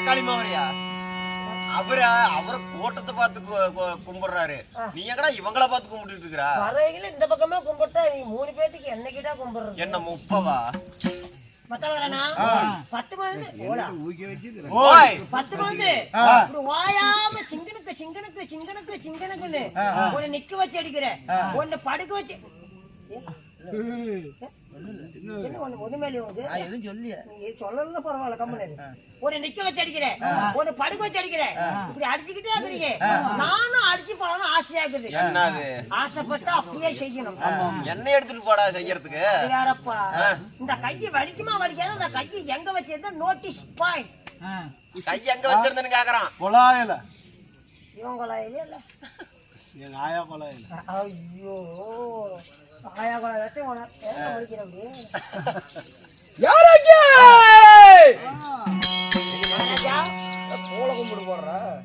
மரக்காளி மாவரியா அவரு அவரை கூட்டத்தை பார்த்து கும்பிடுறாரு. நீ எங்கடா இவங்கள பார்த்து கும்பிட்டுட்டு இருக்கிறா? வரையில இந்த பக்கமே கும்பிட்டா நீ மூணு பேத்துக்கு என்னைக்கிட்டா கும்பிடுறது? என்ன முப்பவா? பத்து இப்படி ஓயாம சிங்கனுக்கு சிங்கனுக்கு சிங்கனுக்கு சிங்கனுக்குன்னு நிக்க வச்சு அடிக்கிற உன்னை படுக்க வச்சு எதுவும் சொல்லிய? நீ சொல்லல பரவாயில்ல கம்மனு உன்னை நிக்க வச்சு அடிக்கிறேன் உன்னை படுக்க வச்சு அடிக்கிறேன் இப்படி அடிச்சுக்கிட்டே இருக்கிறீங்க. நானும் அடிச்சு போகணும்னு ஆசையா இருக்குது. என்னது? ஆசைப்பட்டு அப்படியே செய்யணும். என்ன எடுத்துட்டு போடா செய்யறதுக்கு. வேறப்பா. இந்த கையை வலிக்குமா வலிக்காத? இந்த கையை எங்க வச்சிருந்தா நோட்டீஸ் பாயிண்ட் கை எங்க வச்சிருந்தேன்னு கேக்குறான். கொலாயில இவங்களா இல்ல. எங்க ஆயா கொலாயில ஐயோ.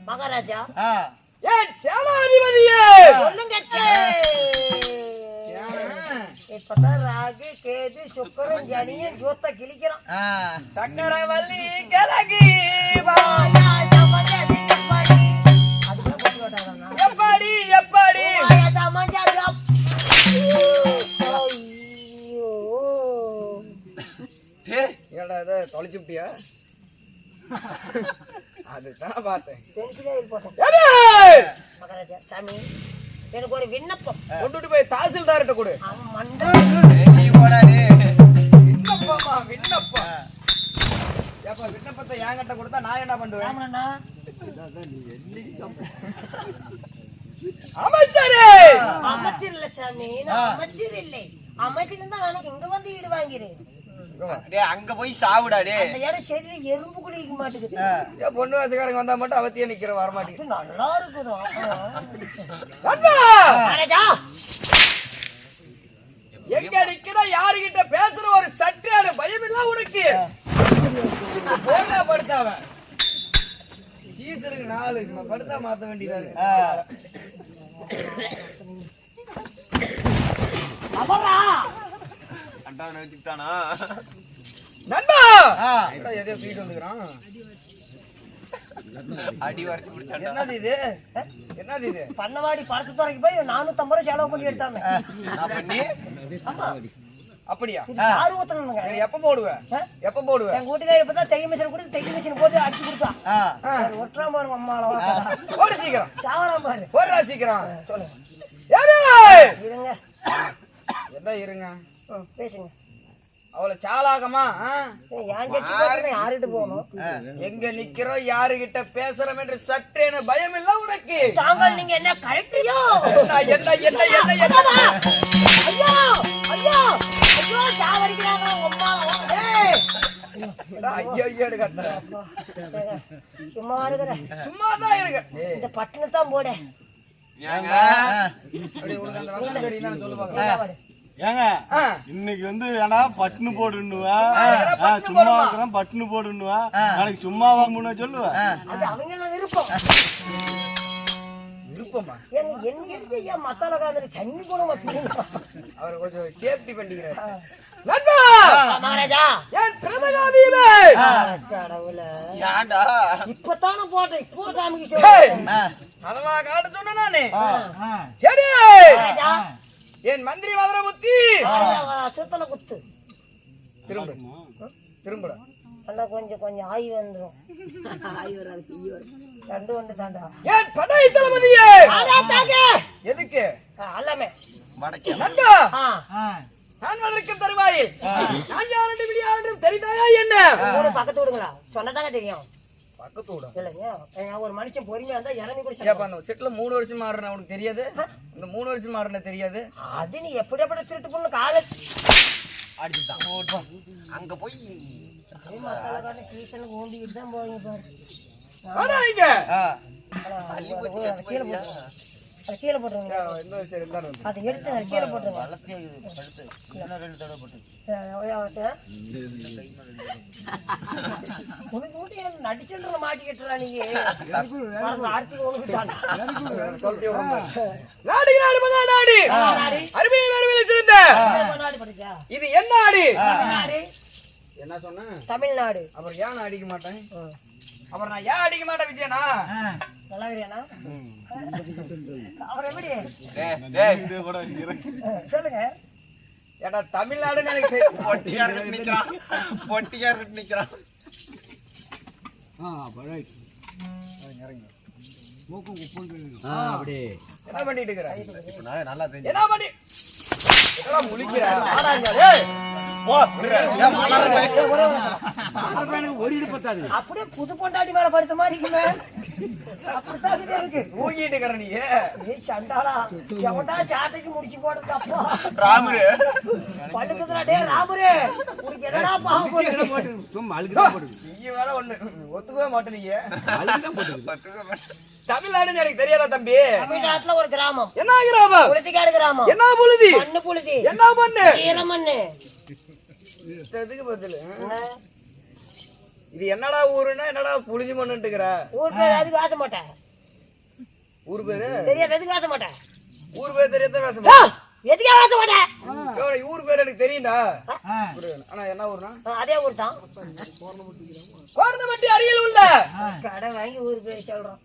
மகாராஜா. ஏன் சேனாதிபதியே? இப்பதான் ராகு கேது சுக்கரன் ஜனியன் ஜோத்த கிழிக்கிறான். சக்கரவள்ளி கிழகி ஆயாசம் வந்தது எப்படி? தொலைச்சு விட்டியா? அதுதான் பார்த்தேன். பென்சிலே போட்டேன் மகாராஜா சாமி எனக்கு ஒரு விண்ணப்பம். கொண்டுட்டு போய் தாசில்தார்கிட்ட கொடு. விண்ணப்பமா விண்ணப்பம். ஏப்பா விண்ணப்பத்தை என்கிட்ட கொடுத்தா நான் என்ன பண்ணுவேன்? அமைச்சரே! அமைச்சர் இல்ல சாமி. நான் அமைச்சர் இல்லை. அமைச்சர் இருந்தா இங்க வந்து ஈடு வாங்கிறேன். டேய், அங்க போய் சாவுடா டேய். அந்த இடம் சரி எறும்பு குளிக்க மாட்டேங்குது. பொண்ணு வசக்காரங்க வந்தா மட்டும் அவத்தியே நிக்கிற வரமாட்டேங்குது இது நல்லா இருக்குதா? நண்பா! மகாராஜா! எங்க நிக்கிற யாருகிட்ட பேசுற ஒரு சற்றான பயம் இல்ல உனக்கு போனா படுத்தாவ சீசருக்கு நாலு படுத்தா மாத்த வேண்டியதா இருக்கு அவரா அண்டாவனை வச்சுக்கிட்டானா நண்பா! எதையோ தூக்கிட்டு வந்துக்கிறான். அடி வரைக்கும் பிடிச்சாண்டா என்னது இது? என்னது இது? பண்ணவாடி படத்து துறைக்கு போய் நானூத்தம்பது ரூபாய் செலவு பண்ணி எடுத்தாங்க. நான் பண்ணி? ஆமா. அப்படியா? நீ எப்ப போடுவ? எப்ப போடுவ? என் வீட்டுக்காரி இப்பதான் தைய மிஷின் கொடுத்து தைய மிஷின் போட்டு அடிச்சு கொடுத்தான். ஒட்டுறா பாரு அம்மால போடு சீக்கிரம். சாவலாம் பாரு. போடுறா சீக்கிரம். சொல்லுங்க. இருங்க. என்ன இருங்க? பேசுங்க. அவளை சாலாகமா யாருகிட்ட போகணும்? எங்க நிக்கிறோம் யாருகிட்ட பேசுறோம் என்று சற்றேன பயம் இல்ல உனக்கு. தாங்கள் நீங்க என்ன கரெக்டையோ என்ன என்ன என்ன என்ன ஐயோ! ஐயோ! ஐயோ சாவடிக்கிறாங்க அம்மா? சும்மா இருக்கிற சும்மா தான் இருக்க இந்த பட்டனை தான் போட ஏங்க இன்னைக்கு வந்து ஏன்னா பட்டுன்னு போடுன்னுவா? சும்மா? இருக்கிறேன் பட்டுன்னு போடுன்னுவா? நாளைக்கு சும்மாவா முன்ன சொல்லுவ? விருப்பம். விருப்பமா? என்ன மத்தால காதல சன்னி மாட்டீங்க அவர் கொஞ்சம் சேஃப்டி ஏன்டா? இப்பதானே போட்டேன். இப்போ காமிக்க ஏய், சொல்லுங்க அதவா காட்ட சொன்ன என் மந்திரி மதுரமுத்தி சுத்தல குத்து. திரும்ப. திரும்புட. நல்லா கொஞ்சம் கொஞ்சம் ஆய் வந்துடும் ரெண்டு ஒன்று தாண்டா. என் படை தளபதியே. எதுக்கு? எல்லாமே வடக்கே. நான் வந்திருக்கும் தருவாயில். நான் விடியாரென்றும் தெரிந்தாயா என்ன? பக்கத்து விடுங்களா சொன்னதாங்க தெரியும். பக்கத்தோட. இல்லைங்க. ஒரு மனுஷன் பொறுமையா இருந்தா இறங்கி கூட சாப்பிடலாம். ஏப்பா அந்த செட்ல மூணு வருஷம் மாறின உனக்கு தெரியாது? இந்த மூணு வருஷம் மாறின தெரியாது? அது நீ எப்படி எப்படி திருட்டு பண்ணு காலை அடிச்சுட்டான். அங்க போய் சீசனுக்கு ஊண்டிக்கிட்டு தான் போவீங்க பாரு. ஆனா இங்க. அது கீழே போட்டுருங்க. அதை கீழே போட்டுருங்க. எந்த விஷயம் இருந்தாலும் வந்து. அதை எடுத்து அதை கீழே போட்டுருங்க அஹ், அவட்ட. உனக்கு மட்டும் எனக்கு நடிச்சுன்ற மாட்டிக்கிட்டுறா நீங்க அடுத்தது உனக்கு. சொல்லிட்டே வரணும். நாடு நாடு மகா நாடு. நாடு. அருமையில் அருமையில் சிறந்த நாடு படிச்சா. இது என்ன நாடு. நாடு என்ன சொன்ன? தமிழ்நாடு. அப்புறம் ஏன் நான் அடிக்க மாட்டேன்? அப்புறம் நான் ஏன் அடிக்க மாட்டேன் விஜயனா? நல்லா இருக்கிறியாண்ணா? அவர் எப்படி? டேய், டேய், இது கூட இருக்கிறேன் சொல்லுங்க. ஏடா தமிழ்நாடுன்னு எனக்கு தெரியும். பொட்டிக்காரர்கிட்ட நிக்கிறான். பொட்டிக்காரர்கிட்ட நிக்கிறான். என்ன பண்ணிட்டு இருக்கிற? இப்ப நான் நல்லா தெரிஞ்சு என்ன பண்ணி என்னடா அப்படியே புது பொண்டாட்டி மேல படுத்த மாதிரி இருக்குமே. அப்படித்தான் இருக்கு தூங்கிட்டு இருக்கிற நீ. ஏய் சண்டாளா எவன்டா சாட்டைக்கு முடிச்சு போடுறது அப்பா? ராமரு. படுக்குதுடா டேய் ராமுரு. உனக்கு என்னடா பாவம் போடுது? நீ வேற ஒண்ணு. ஒத்துக்கவே மாட்டே நீங்க பத்துக்க தமிழ்நாடுன்னு எனக்கு தெரியாதா தம்பி? தமிழ்நாட்டுல ஒரு கிராமம். என்ன கிராமம்? புழுதிக்காடு கிராமம். என்ன புழுதி மண்ணு புழுதி என்ன பண்ணு ஈரமண்ணு. இதுக்கு பதில். இது என்னடா ஊருன்னா என்னடா புழுதி மண்ணுட்டுக்கிற ஊர் பேர் அதுக்கு வாச மாட்டேன் ஊர் பேரு? தெரியாது எதுக்கு வாச மாட்டேன் ஊர் பேர் தெரியாத பேச ஆ, எதுக்கே வாச மாட்டேன் மாட்டேன். ஊர் பேர் எனக்கு தெரியும்டா. ஆனா என்ன ஊர்னா அதே ஊர் தான். கோர்ந்தமட்டி அருகில் உள்ள. கடை வாங்கி ஊர் பேர் சொல்றோம்.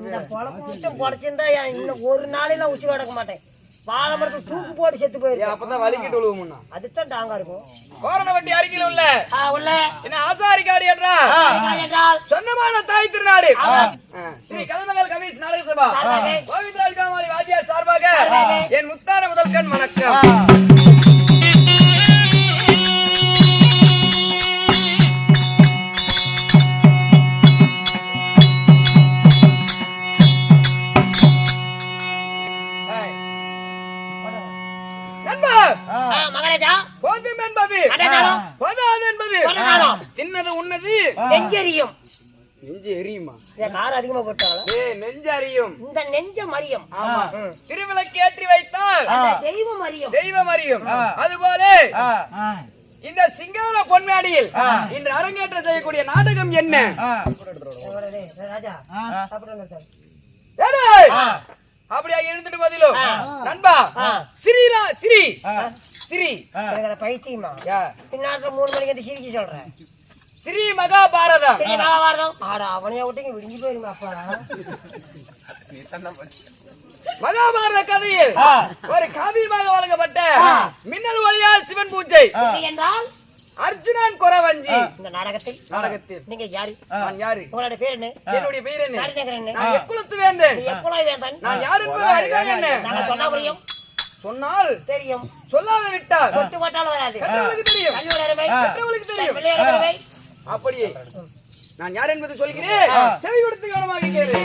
இந்த பொழப்பு மட்டும் பொழைச்சிருந்தா இன்னும் ஒரு நாளையில உச்சி கிடக்க மாட்டேன். வாழை மரத்துக்கு தூக்கு போட்டு செத்து போயிருக்கு அப்பதான் வலிக்கிட்டு விழுவும்னா அதுதான் டாங்கா இருக்கும். கோரணவட்டி அருகில் உள்ள உள்ள. என்ன ஆசாரிக்காடு என்றா என்ன என்றால் சொந்தமான தாய் திருநாடு. ஸ்ரீ கதமங்கல் கவிஸ் நாடக சபா கோவிந்தராஜ் காமாரி வாத்தியார் சார்பாக என் முத்தான முதல் கண் வணக்கம் போதும் என்பது. போதாது என்பது. தின்னது உன்னது. நெஞ்செரியும் நெஞ்சு எரியுமா. காரம் அதிகமா போட்டாங்களா? ஏ நெஞ்சு அறியும். இந்த நெஞ்ச மரியம். ஆமா. திருவிளக்கு ஏற்றி வைத்தால் தெய்வம் அறியும். தெய்வம் அறியும். அதுபோல இந்த சிங்கார பொன்மேடியில் இன்று அரங்கேற்றம் செய்யக்கூடிய நாடகம் என்ன? ராஜா! அப்படியா இருந்துட்டு பதிலும் நண்பா ஸ்ரீரா ஸ்ரீ ஸ்ரீ. பைத்தியமா யா. பின்னாட்டு மூணு மணிக்கு வந்து சிரிக்க சொல்றேன். ஸ்ரீ மகாபாரதம். சரி மகாபாரதம்? ஆட அவனைய விட்டுங்க விடிஞ்சு போயிருங்க அப்பா. மகாபாரத கதையில் ஒரு காவியமாக வழங்கப்பட்ட மின்னல் ஒளியால் சிவன் பூஜை. என்றால் அர்ஜுனன் குறவஞ்சி இந்த நாடகத்தில். நாடகத்தில். நீங்க யாரு? நான் யாரு? உங்களோட பேர் என்ன? என்னுடைய பெயர் என்ன? நாடிநகர் என்ன? நான் எக்குலத்து வேந்தன். எப்பொழுது வேந்தன். நான் யார் என்பது அறிவான் என்ன? நாங்க சொன்னா புரியும். சொன்னால் தெரியும். சொல்லாத விட்டால் தொட்டு போட்டாலும் வராது. கற்றவர்களுக்கு தெரியும். கற்றவர்களுக்கு தெரியும். அப்படியே. நான் யார் என்பது சொல்கிறேன்? செவி கொடுத்து கவனமாக கேளு.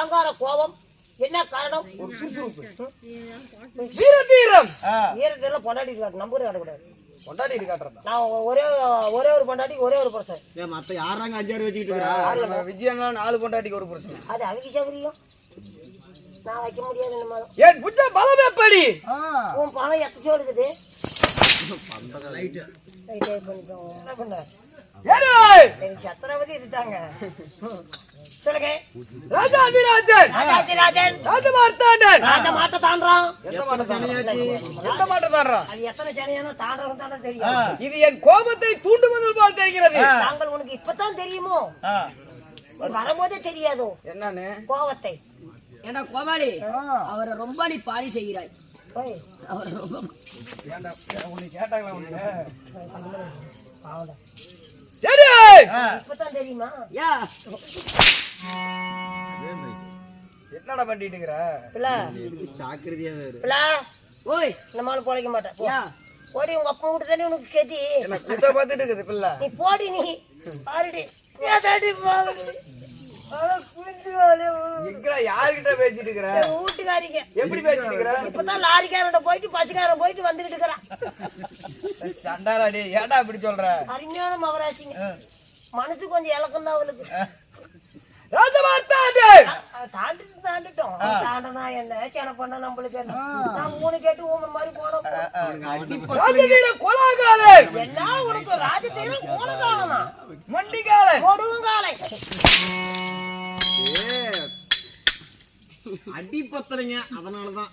ஆங்கார கோபம். என்ன காரணம்? ஒரு சுறுசுறுப்பு. வீர தீரம் ஈரத்தில் பொண்டாட்டி இருக்காது. நம்பூரே காட்டுறதா நான் ஒரே ஒரே ஒரு பொண்டாட்டி ஒரே ஒரு புருஷன். ஏன் மத்த யாராங்க அஞ்சாறு வச்சுக்கிட்டு இருக்கிறா விஜயனா நாலு கொண்டாடிக்கு ஒரு புருஷன். அது அவங்க சௌகரியம். நான் வைக்க முடியாது என் புஜ பலம் எப்படி உன் பணம் எத்தச்சோ இருக்குது. என்ன பண்ண? சத்திரவதி இருக்காங்க. சொல்லுங்க. ராஜாதிராஜன்! ராஜாதிராஜன். ராஜமார்த்தாண்டன்! எந்த அது எத்தனை சனியானோ தானே தெரியும். இது என் கோபத்தை போல் தெரிகிறது. தாங்கள் உனக்கு இப்பதான் தெரியுமோ? வரும்போதே தெரியாதோ? என்னன்னு? கோவத்தை. ஏண்டா கோபாலி அவரை ரொம்ப நீ பாடி செய்கிறாய். அவரை ரொம்ப கேட்டாங்களா இப்பதான் தெரியுமா? யா. என்னடா பண்ணிட்டு இருக்கிற பிள்ளை ஓய். பொழைக்க மாட்டேன். போடி உங்க அப்பா வீட்டு தானே உனக்கு கதி. என்ன கூட்ட பார்த்துட்டு இருக்குது பிள்ளை? நீ போடி நீ. பாருடி. ஏதாடி பாருடி அட குஞ்சு வாலே எங்கடா யாருகிட்ட பேசிட்டு இருக்கிற வீட்டுக்காரிங்க. எப்படி பேசிட்டு இருக்கிற இப்பதான் லாரிக்காரன் போயிட்டு பஸ்காரன் போயிட்டு வந்துகிட்டு இருக்கிறான். சண்டாலாடி ஏன்டா இப்படி சொல்ற? அருமையான மகராசிங்க. மனசு கொஞ்சம் இலக்கம் தான் அவளுக்கு தாண்டிட்டு தாண்டிட்டோம். தாண்டனா என்ன? சேன பண்ண நம்மளுக்கு என்ன? நான் மூணு கேட்டு ஊமர் மாதிரி போனோம். ராஜவீர கொலாகாலன் என்ன உனக்கு கோலகாலனா கொடுங்காலை. அடி பத்தலைங்க அதனாலதான்.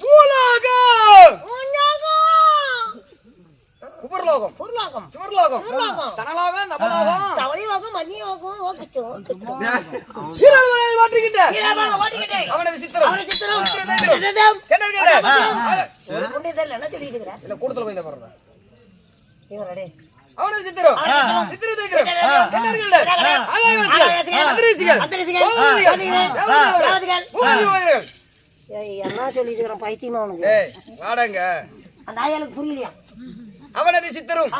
பூலோகம் குபர்லோகம் பொருளாகம் சுவர்லோகம். சுவர்லோகம். தனலோகம் தபலோகம் தவளைவாகம் மன்னியோகம் ஓகச்சோ வீரர்களை மாற்றுகின்ற ஓட்டிக்கிட்டேன் அவனை விசித்திரம். அவனை சித்திரம் சித்திரம். சித்திரம். என்ன புண்ணிய தெரியல என்ன சொல்லிட்டு இருக்கிற? இல்ல கூட்டத்துல போய் போறதா இவன் ரெடி. அவனை விசித்திரம். சித்திரம் தேக்கிறோம் என்ன சொல்லிட்டு இருக்கிறான் பைத்தியமா ஏய் வாடங்க. அந்த ஆயாளுக்கு புரியலையா? அவனது சித்தரும்.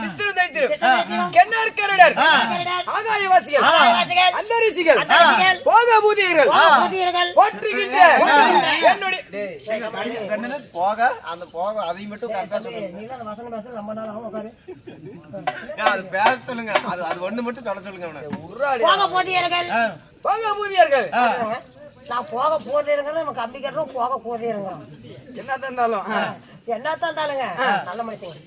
சித்திரம். தைத்திரும் சித்திரம். கென்னார் கருடர் கருடர். ஆகாயவாசிகள். ஆகாயவாசிகள். அந்தரிசிகள். அந்தரிசிகள். போகபூதியர்கள் புதியர்கள் போற்றுகின்ற என்னுடைய டேய், போக அந்த போக அதை மட்டும் கரெக்டா சொல்லுங்க. ரொம்ப நாள் ஆகும் உட்காரு. அது பேச சொல்லுங்க. அது அது ஒண்ணு மட்டும் சொல்ல சொல்லுங்க அவனை. போக போதியர்கள் போகபூதியர்கள் நான் போக போதிருங்க நம்ம கம்பி கட்டுறோம் போக போதிருங்க என்னதான் இருந்தாலும். என்னத்தான் தானுங்க நல்ல மனுஷங்க.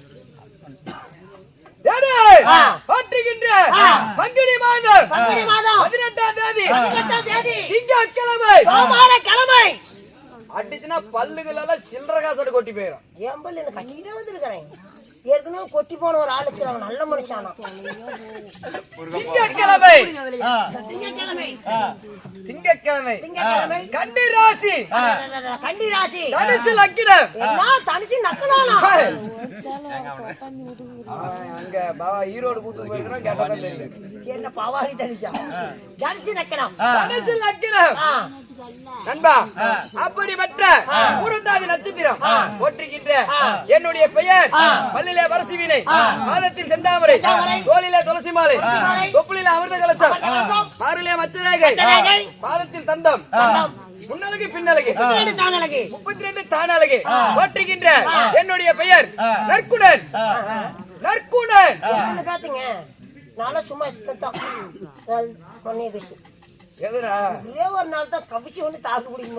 பங்குனி மாதம். பதினெட்டாம் தேதி. பதினெட்டாம் தேதி. திங்கட்கிழமை. கிழமை. அடிச்சுனா பல்லுகள் எல்லாம் சில்லற காசோட கொட்டி போயிடும் ஏம்பல் என்ன கட்டிக்கிட்டே வந்திருக்கிறேன். ஏற்கனவே கொட்டி போன ஒரு ஆளுக்கு அவன் நல்ல மனுஷானா திங்கட்கிழமை. திங்கட்கிழமை. கன்னி ராசி கண்டி ராசி தனுசு லக்கினம். என்ன தனிச்சு நக்கலானா? அங்க பாவா ஈரோடு கூத்து போயிருக்கிறான் கேட்டா தான் தெரியும் என்ன பவாடி தனிச்சா தனிச்சு நக்கலாம். தனுசு லக்கினம். நண்பா அப்படிப்பட்ட மூன்றாவது நட்சத்திரம் போற்றுகின்ற என்னுடைய பெயர் பல்லிலே வரசிவினை பாதத்தில் செந்தாமரை தோளிலே துளசி மாலை தொப்புளிலே அமிர்த கலசம் மாறிலே மச்சரேகை. பாதத்தில் தந்தம் முன்னழகு பின்னழகு முப்பத்தி ரெண்டு தானழகு. போற்றுகின்ற என்னுடைய பெயர் நற்குணன். நற்குணன். நானும் சும்மா எதுடா? ஒரே ஒரு நாள் தான் கவிச்சு ஒண்ணு தாக்கு பிடிக்க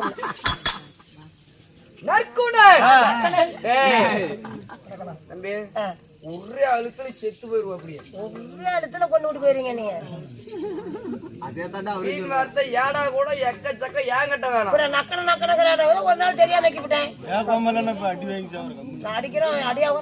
தம்பி ஒரே அழுத்துல செத்து போயிருவோம் அப்படியே. ஒரே இடத்துல கொண்டு விட்டு போயிருங்க நீங்க. அதே தாண்டா அவரு வீண் வார்த்தை ஏடா கூட எக்கச்சக்க ஏங்கட்ட வேணாம்? அப்புறம் நக்கன நக்கன ஒரு நாள் தெரியாம கொம்பல அடி வாங்கி சாப்பிடுங்க நான் அடிக்கிறேன் அடியாவும்